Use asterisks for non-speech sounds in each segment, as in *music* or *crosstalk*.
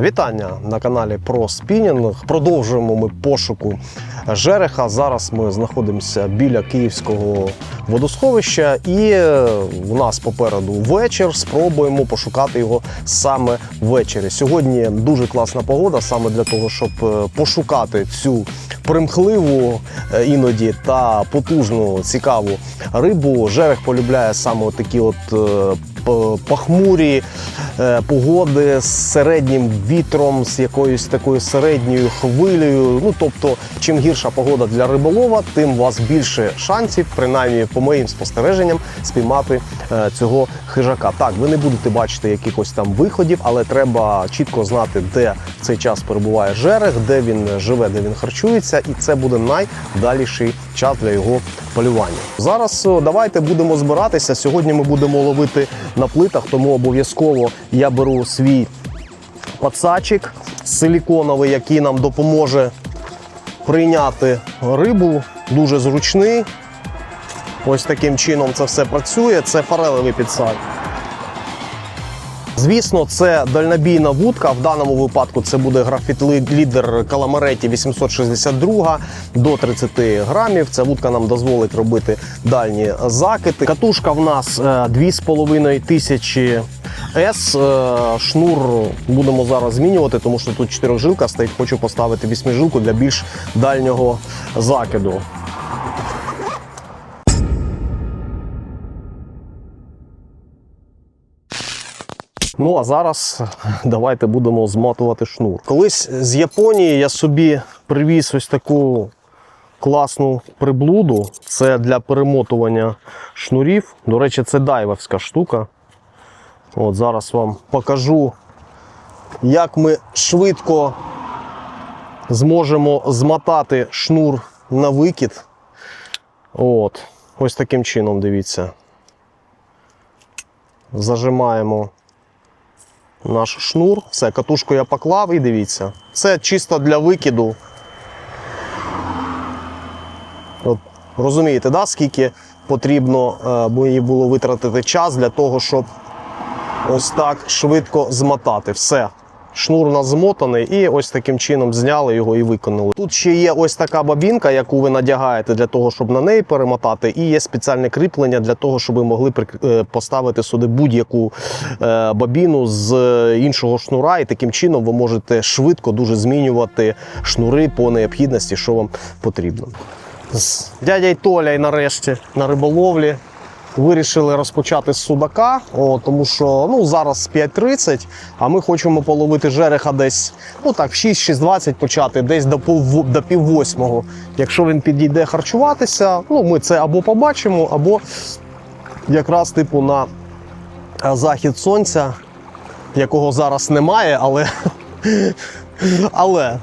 Вітання на каналі про спінінг. Продовжуємо ми пошуку жереха. Зараз ми знаходимося біля київського водосховища, і е, у нас попереду вечір. Спробуємо пошукати його саме ввечері. Сьогодні дуже класна погода, саме для того, щоб е, пошукати цю примхливу е, іноді та потужну цікаву рибу. Жерех полюбляє саме такі от е, похмурі е, погоди з середнім вітром, з якоюсь такою середньою хвилею. Ну тобто, чим гірша погода для риболова, тим у вас більше шансів, принаймні по моїм спостереженням, спіймати е, цього хижака. Так, ви не будете бачити якихось там виходів, але треба чітко знати, де в цей час перебуває жерех, де він живе, де він харчується, і це буде найдаліший час для його полювання. Зараз давайте будемо збиратися. Сьогодні ми будемо ловити на плитах, тому обов'язково я беру свій пацачик силіконовий, який нам допоможе прийняти рибу. Дуже зручний. Ось таким чином це все працює. Це форелевий підсак. Звісно, це дальнобійна вудка. В даному випадку це буде графіт лідер Каламареті 862 до 30 грамів. Ця вудка нам дозволить робити дальні закити. Катушка в нас е, 2,5 тисячі С. Е, Шнур будемо зараз змінювати, тому що тут чотирьохжилка стоїть. Хочу поставити вісьмижилку для більш дальнього закиду. Ну а зараз *laughs* давайте будемо зматувати шнур. Колись з Японії я собі привіз ось таку класну приблуду. Це для перемотування шнурів. До речі, це дайвовська штука. От зараз вам покажу, як ми швидко зможемо змотати шнур на викид. От, ось таким чином, дивіться. Зажимаємо наш шнур. Все, катушку я поклав і дивіться. Це чисто для викиду. От, розумієте, да, скільки потрібно е, мені було витратити час для того, щоб ось так швидко змотати. Все. Шнур у змотаний, і ось таким чином зняли його і виконали. Тут ще є ось така бабінка, яку ви надягаєте для того, щоб на неї перемотати, і є спеціальне кріплення для того, щоб ви могли е, поставити сюди будь-яку е, бабіну з е, іншого шнура, і таким чином ви можете швидко дуже змінювати шнури по необхідності, що вам потрібно. З дядя Толя і нарешті на риболовлі вирішили розпочати з судака, о, тому що ну, зараз 5.30, а ми хочемо половити жереха десь ну так, в 6-6.20 почати, десь до пів, до пів восьмого. Якщо він підійде харчуватися, ну, ми це або побачимо, або якраз типу на е, захід сонця, якого зараз немає, але. *laughs* але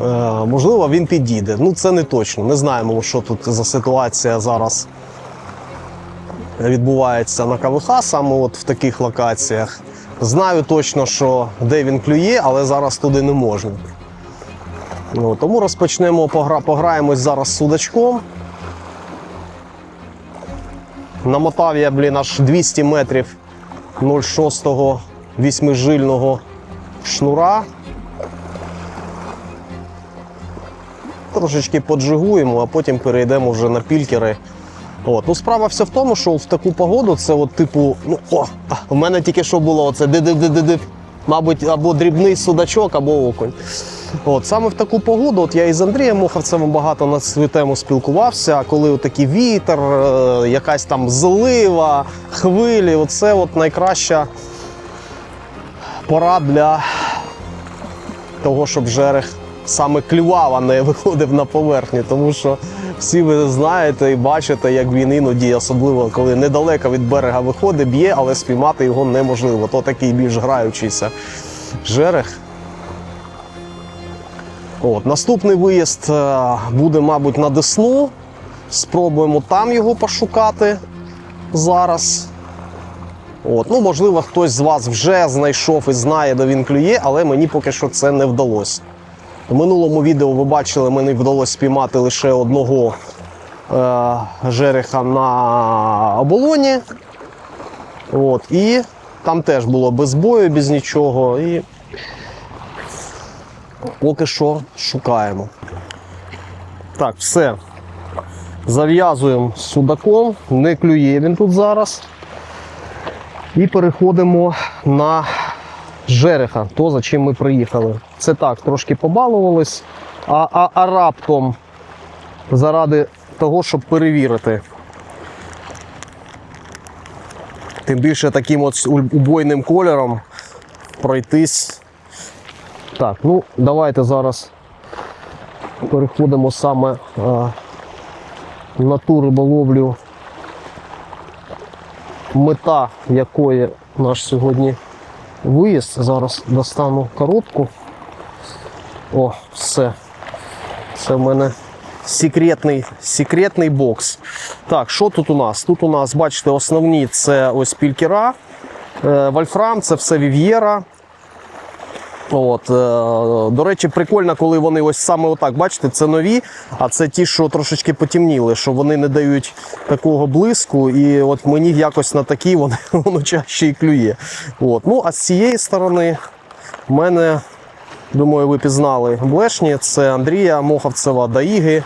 Е, можливо, він підійде. Ну, це не точно. Не знаємо, що тут за ситуація зараз відбувається на КВХ, саме от в таких локаціях. Знаю точно, що де він клює, але зараз туди не можна. Ну, тому розпочнемо, погра... пограємось зараз з судачком. Намотав я, блін, аж 200 метрів 0,6 вісьмижильного шнура. трошечки поджигуємо, а потім перейдемо вже на пількери. От. Ну, справа вся в тому, що в таку погоду це от типу, ну о, в мене тільки що було оце дидив-дидив, мабуть, або дрібний судачок, або окунь. От, саме в таку погоду, от я із Андрієм Мохавцевим багато на цю тему спілкувався, коли такий вітер, е, якась там злива, хвилі, оце от найкраща пора для того, щоб жерех саме клював, а не *laughs* виходив на поверхню. Тому що всі ви знаєте і бачите, як він іноді, особливо коли недалеко від берега виходить, б'є, але спіймати його неможливо. То такий більш граючийся жерех. От, наступний виїзд е, буде, мабуть, на Десну. Спробуємо там його пошукати зараз. От, ну, можливо, хтось з вас вже знайшов і знає, де він клює, але мені поки що це не вдалося. В минулому відео ви бачили, мені вдалося спіймати лише одного е, жереха на оболоні. От, і Там теж було без бою, без нічого. І поки що шукаємо. Так, все. Зав'язуємо з судаком, не клює він тут зараз. І переходимо на жереха, то за чим ми приїхали. Це так, трошки побалувались, а, а, а раптом заради того, щоб перевірити. Тим більше таким от убойним кольором пройтись. Так, ну давайте зараз переходимо саме а, на ту риболовлю, мета якої наш сьогодні виїзд. Зараз достану коробку. О, все. Це в мене секретний, секретний бокс. Так, що тут у нас? Тут у нас, бачите, основні це ось пількера, е, вольфрам, це все вів'єра. От, е, до речі, прикольно, коли вони ось саме отак, бачите, це нові, а це ті, що трошечки потемніли, що вони не дають такого блиску. І от мені якось на такі вони, *laughs* воно чаще і клює. От. Ну, а з цієї сторони в мене, думаю, ви пізнали блешні. Це Андрія Моховцева Даїги.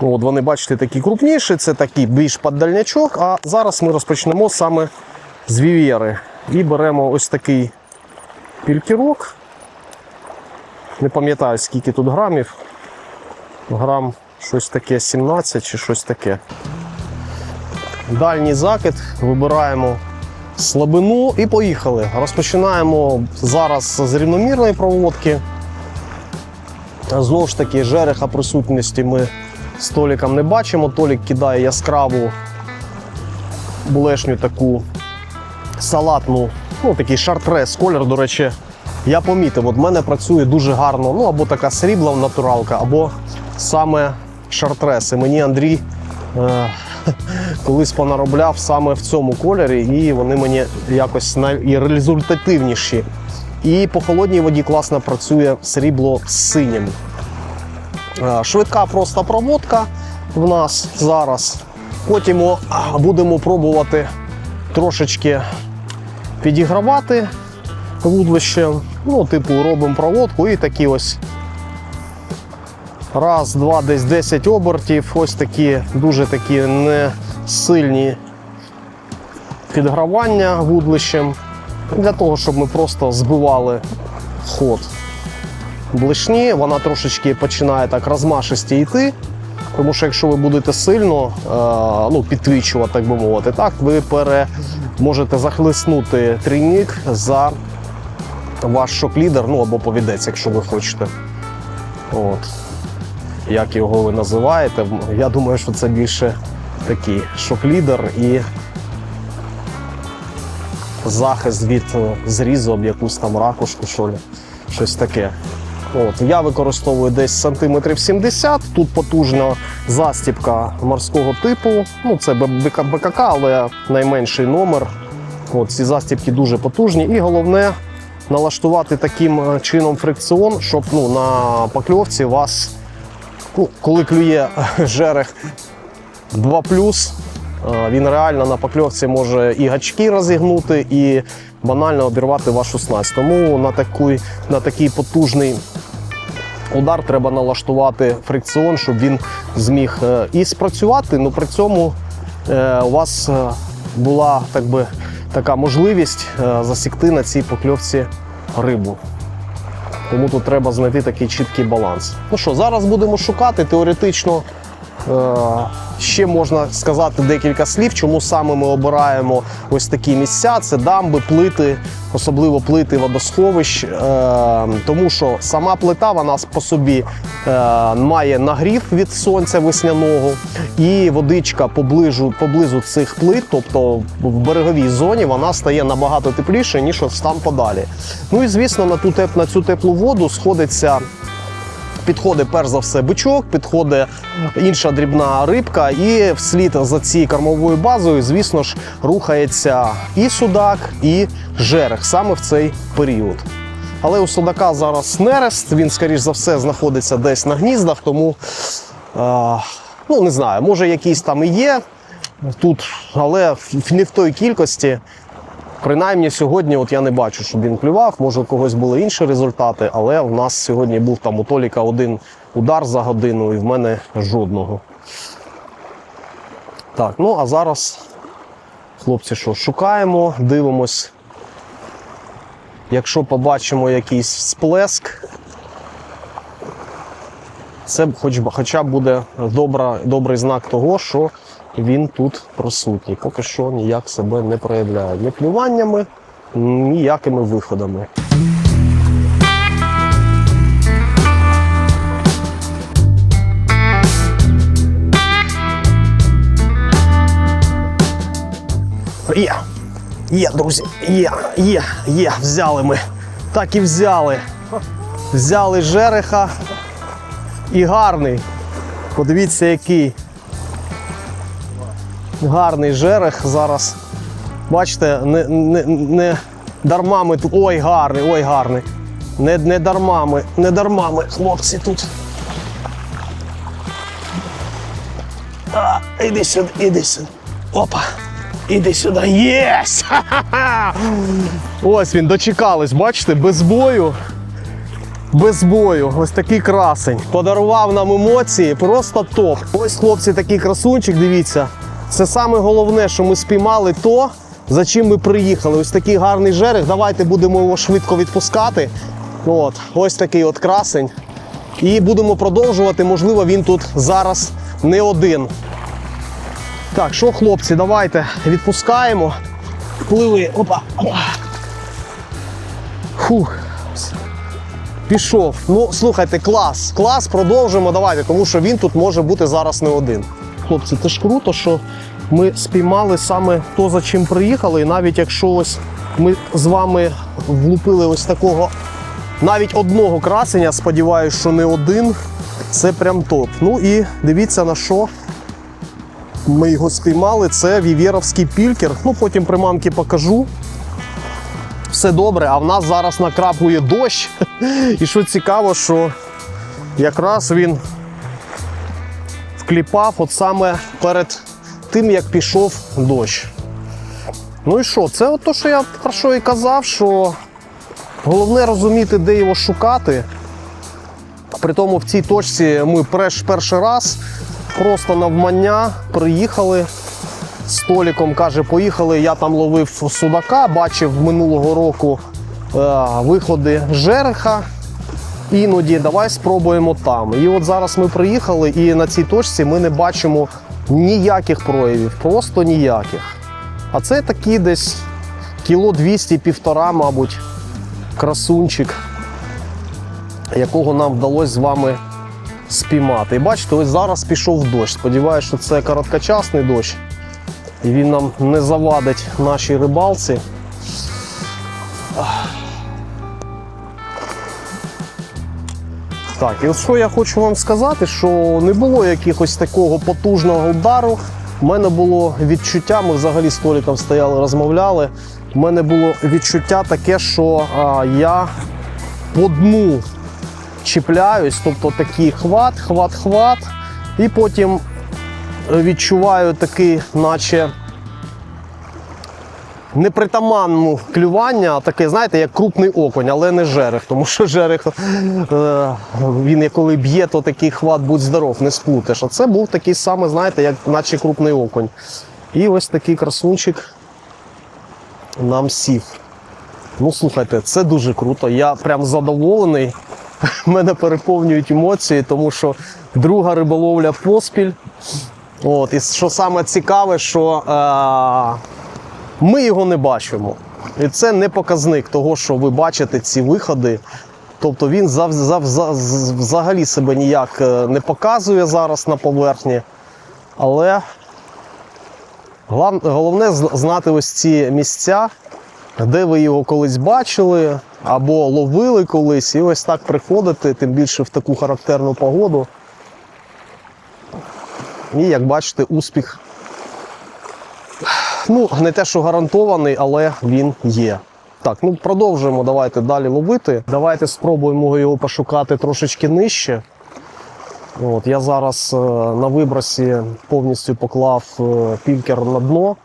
От вони, бачите, такі крупніші, це такий більш поддальнячок. А зараз ми розпочнемо саме з вів'єри. І беремо ось такий пількірок. Не пам'ятаю, скільки тут грамів. Грам щось таке 17 чи щось таке. Дальній закид, вибираємо слабину і поїхали. Розпочинаємо зараз з рівномірної проводки. Знову ж таки, жереха присутності ми з Толіком не бачимо. Толік кидає яскраву булешню таку салатну, ну такий шартрес колір, до речі, я помітив, от в мене працює дуже гарно, ну або така срібла натуралка, або саме шартрес. І мені Андрій е, *laughs* колись понаробляв саме в цьому кольорі, і вони мені якось найрезультативніші. І по холодній воді класно працює срібло з синім. Е, Швидка просто проводка в нас зараз. Потім будемо пробувати трошечки підігравати вудлище. Ну, типу, робимо проводку і такі ось раз, два, десь 10 обертів. Ось такі дуже такі несильні підгравання вудлищем. Для того, щоб ми просто збивали ход блишні, вона трошечки починає так розмашисті йти. Тому що якщо ви будете сильно е, ну, підтвічувати, так би мовити, так, ви пере, можете захлиснути трійник за ваш шок-лідер, ну або повідець, якщо ви хочете. От. Як його ви називаєте? Я думаю, що це більше такий шок-лідер і захист від е, зрізу об якусь там ракушку, що ли, щось таке. От, я використовую десь сантиметрів 70. Тут потужна застіпка морського типу. Ну, це БК, БКК, але найменший номер. От, ці застіпки дуже потужні. І головне налаштувати таким е, чином фрикціон, щоб ну, на покльовці вас, ну, коли клює жерех 2 Е, Він реально на покльовці може і гачки розігнути, і банально обірвати вашу снасть. Тому на такий, на такий потужний удар треба налаштувати фрикціон, щоб він зміг е, і спрацювати. Ну при цьому е, у вас е, була так би, така можливість е, засікти на цій покльовці рибу. Тому тут треба знайти такий чіткий баланс. Ну що, зараз будемо шукати теоретично. Е, Ще можна сказати декілька слів, чому саме ми обираємо ось такі місця: це дамби, плити, особливо плити водосховищ. Е, Тому що сама плита вона по собі е, має нагрів від сонця весняного, і водичка поближу, поблизу цих плит, тобто в береговій зоні, вона стає набагато тепліше, ніж ось там подалі. Ну і звісно, на ту теп, на цю теплу воду сходиться. Підходить перш за все бичок, підходить інша дрібна рибка, і вслід за цією кормовою базою, звісно ж, рухається і судак, і жерех саме в цей період. Але у судака зараз нерест, він, скоріш за все, знаходиться десь на гніздах, тому е, ну не знаю, може якийсь там і є тут, але не в той кількості. Принаймні сьогодні от я не бачу, щоб він клював. Може, у когось були інші результати, але в нас сьогодні був там у Толіка один удар за годину, і в мене жодного. Так, ну а зараз, хлопці, що шукаємо, дивимось. Якщо побачимо якийсь сплеск, це хоч, хоча б буде добра, добрий знак того, що він тут присутній. Поки що ніяк себе не проявляє ні клюваннями, ніякими виходами. Є, є, друзі, є, є, є, взяли ми. Так і взяли. Взяли жереха і гарний. Подивіться, який гарний жерех зараз. Бачите, не, не, не дарма ми тут. Ой, гарний, ой, гарний. Не, не дарма ми, не дарма ми, хлопці тут. А, іди сюди, іди сюди. Опа. Іди сюди. Єс! Ха-ха-ха! *laughs* Ось він, дочекались, бачите, без бою. Без бою, ось такий красень. Подарував нам емоції, просто топ. Ось, хлопці, такий красунчик, дивіться. Це саме головне, що ми спіймали то, за чим ми приїхали. Ось такий гарний жерех. Давайте будемо його швидко відпускати. От, ось такий от красень. І будемо продовжувати. Можливо, він тут зараз не один. Так, що, хлопці, давайте відпускаємо. Пливи. Опа. Фух. Пішов. Ну, слухайте, клас. Клас, продовжимо. Давайте, тому що він тут може бути зараз не один. Хлопці, це ж круто, що ми спіймали саме то, за чим приїхали. І навіть якщо ось ми з вами влупили ось такого навіть одного красення, сподіваюся, що не один. Це прям топ. Ну і дивіться на що ми його спіймали. Це вівєровський пількер. Ну, потім приманки покажу. Все добре, а в нас зараз накрапує дощ. *laughs* І що цікаво, що якраз він вкліпав от саме перед тим, як пішов дощ. Ну і що? Це от то, що я про що і казав, що головне розуміти, де його шукати. При тому в цій точці ми перш- перший раз просто навмання приїхали. З Толіком каже, поїхали. Я там ловив судака, бачив минулого року е, виходи жереха. Іноді давай спробуємо там. І от зараз ми приїхали, і на цій точці ми не бачимо ніяких проявів, просто ніяких. А це такий десь кіло 200 півтора, мабуть, красунчик, якого нам вдалося з вами спіймати. І бачите, ось зараз пішов дощ. Сподіваюся, що це короткочасний дощ. І він нам не завадить нашій рибалці. Так, і що я хочу вам сказати, що не було якихось такого потужного удару. У мене було відчуття, ми взагалі з Толіком стояли, розмовляли. У мене було відчуття таке, що а, я по дну чіпляюсь, тобто такий хват, хват, хват, і потім відчуваю такий, наче непритаманну клювання, таке, знаєте, як крупний окунь, але не жерех, тому що жерех, е, він коли б'є, то такий хват, будь здоров, не сплутаєш. А це був такий самий, знаєте, як наче крупний окунь. І ось такий красунчик нам сів. Ну, слухайте, це дуже круто. Я прям задоволений. *laughs* Мене переповнюють емоції, тому що друга риболовля поспіль. От, і що саме цікаве, що е, ми його не бачимо. І це не показник того, що ви бачите ці виходи. Тобто він зав, зав, зав, взагалі себе ніяк е, не показує зараз на поверхні. Але головне знати ось ці місця, де ви його колись бачили або ловили колись, і ось так приходити, тим більше в таку характерну погоду. І як бачите, успіх ну, не те, що гарантований, але він є. Так, ну продовжуємо. Давайте далі ловити. Давайте спробуємо його пошукати трошечки нижче. От, я зараз е, на вибросі повністю поклав е, пількер на дно.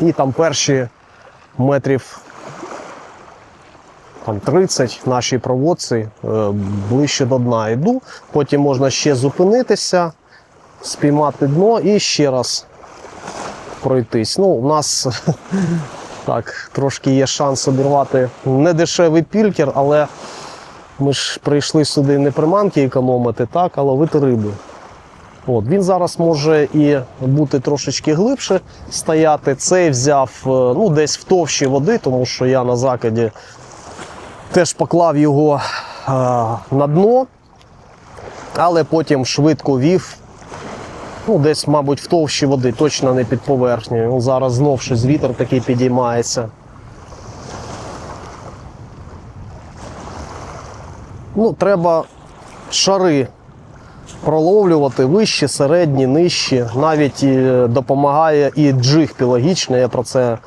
І там перші метрів там 30 нашій проводці е, ближче до дна йду. Потім можна ще зупинитися, спіймати дно і ще раз пройтись. Ну, у нас *laughs* так, трошки є шанс обірвати недешевий пількер, але ми ж прийшли сюди не приманки економити, так, а ловити рибу. От, він зараз може і бути трошечки глибше стояти. Цей взяв е, ну, десь в товщі води, тому що я на закиді теж поклав його е, на дно, але потім швидко вів. Ну, десь, мабуть, в товщі води, точно не під поверхнею. Зараз знов щось вітер такий підіймається. Ну, треба шари проловлювати вищі, середні, нижчі. Навіть е, допомагає і джиг пілагічний, я про це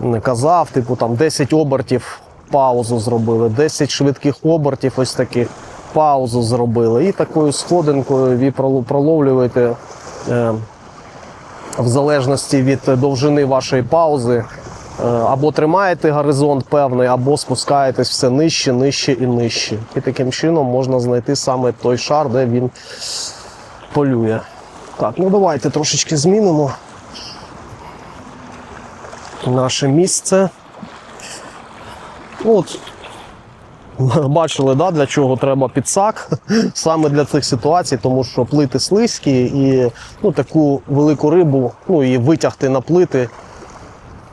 не казав. Типу там 10 обертів паузу зробили, 10 швидких обертів, ось таких паузу зробили. І такою сходинкою ви проловлюєте в залежності від довжини вашої паузи. е, Або тримаєте горизонт певний, або спускаєтесь все нижче, нижче і нижче. І таким чином можна знайти саме той шар, де він полює. Так, ну давайте трошечки змінимо наше місце. От, *laughs* бачили, да, для чого треба підсак *laughs* саме для цих ситуацій, тому що плити слизькі і ну, таку велику рибу, ну і витягти на плити.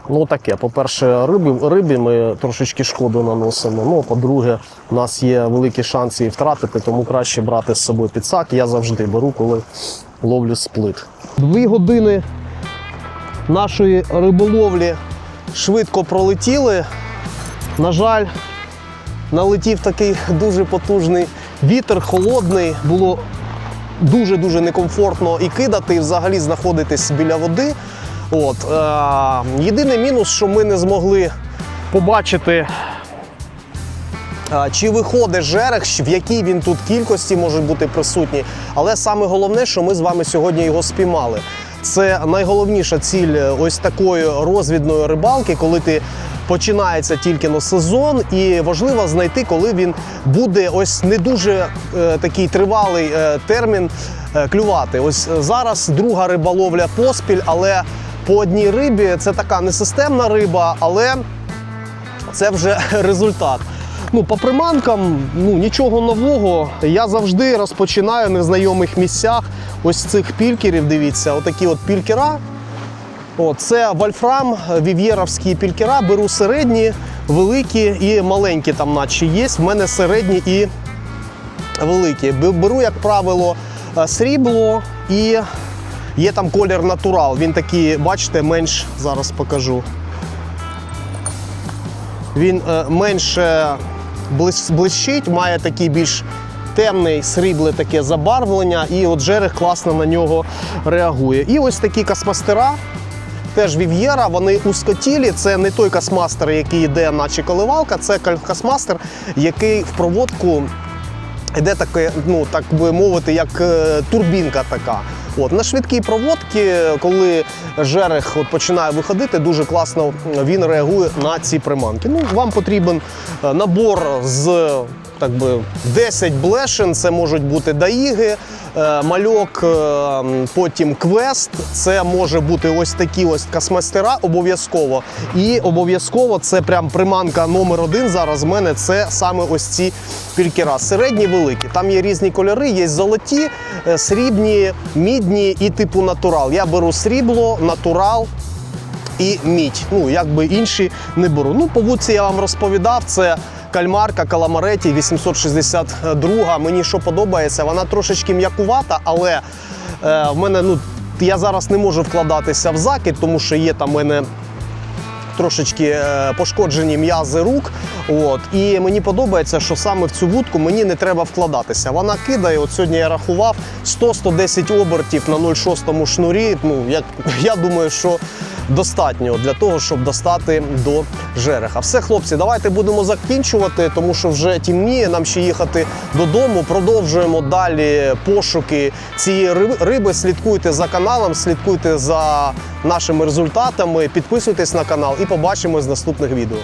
Ну таке, по-перше, рибі, рибі ми трошечки шкоду наносимо. Ну, по-друге, у нас є великі шанси її втратити, тому краще брати з собою підсак. Я завжди беру, коли ловлю сплит. Дві години нашої риболовлі швидко пролетіли. На жаль, налетів такий дуже потужний вітер, холодний. Було дуже-дуже некомфортно і кидати, і взагалі знаходитись біля води. От, е, єдиний мінус, що ми не змогли побачити, е, чи виходить жерех, в якій він тут кількості може бути присутній. Але саме головне, що ми з вами сьогодні його спіймали. Це найголовніша ціль е, ось такої розвідної рибалки, коли ти починається тільки на сезон, і важливо знайти, коли він буде ось не дуже е, такий тривалий е, термін е, клювати. Ось е, зараз друга риболовля поспіль, але по одній рибі це така несистемна риба, але це вже *laughs* результат. Ну, по приманкам ну, нічого нового. Я завжди розпочинаю в незнайомих місцях. Ось цих пількерів. Дивіться, отакі от пількера. О, це вольфрам, вів'єровські пількера. Беру середні, великі і маленькі там, наче є. В мене середні і великі. Беру, як правило, е, срібло і є там колір натурал. Він такий, бачите, менш зараз покажу. Він е, менше блищить, має такий більш темний срібле таке забарвлення, і от жерех класно на нього реагує. І ось такі космастера. Теж вів'єра, вони узкотілі. Це не той космастер, який йде, наче коливалка, це космастер, який в проводку йде таке, ну так би мовити, як е, турбінка така. От на швидкій проводці, коли жерех от починає виходити, дуже класно він реагує на ці приманки. Ну, вам потрібен е, набор з так би 10 блешен, це можуть бути даїги, е, мальок, е, потім квест. Це може бути ось такі ось космастера обов'язково. І обов'язково це прям приманка номер один зараз в мене. Це саме ось ці пількера. Середні, великі. Там є різні кольори, є золоті, е, срібні, мідні і типу натурал. Я беру срібло, натурал і мідь. Ну, якби інші не беру. Ну, по вудці я вам розповідав, це кальмарка Каламареті 862. Мені що подобається, вона трошечки м'якувата, але е, в мене, ну, я зараз не можу вкладатися в закид, тому що є там мене трошечки е, пошкоджені м'язи рук. От. І мені подобається, що саме в цю вудку мені не треба вкладатися. Вона кидає, от сьогодні я рахував 100-110 обертів на 0,6 шнурі. Ну, як, я думаю, що достатньо для того, щоб достати до жереха. Все, хлопці, давайте будемо закінчувати, тому що вже тімніє. Нам ще їхати додому. Продовжуємо далі пошуки цієї риби. Слідкуйте за каналом, слідкуйте за нашими результатами, підписуйтесь на канал і побачимось в наступних відео.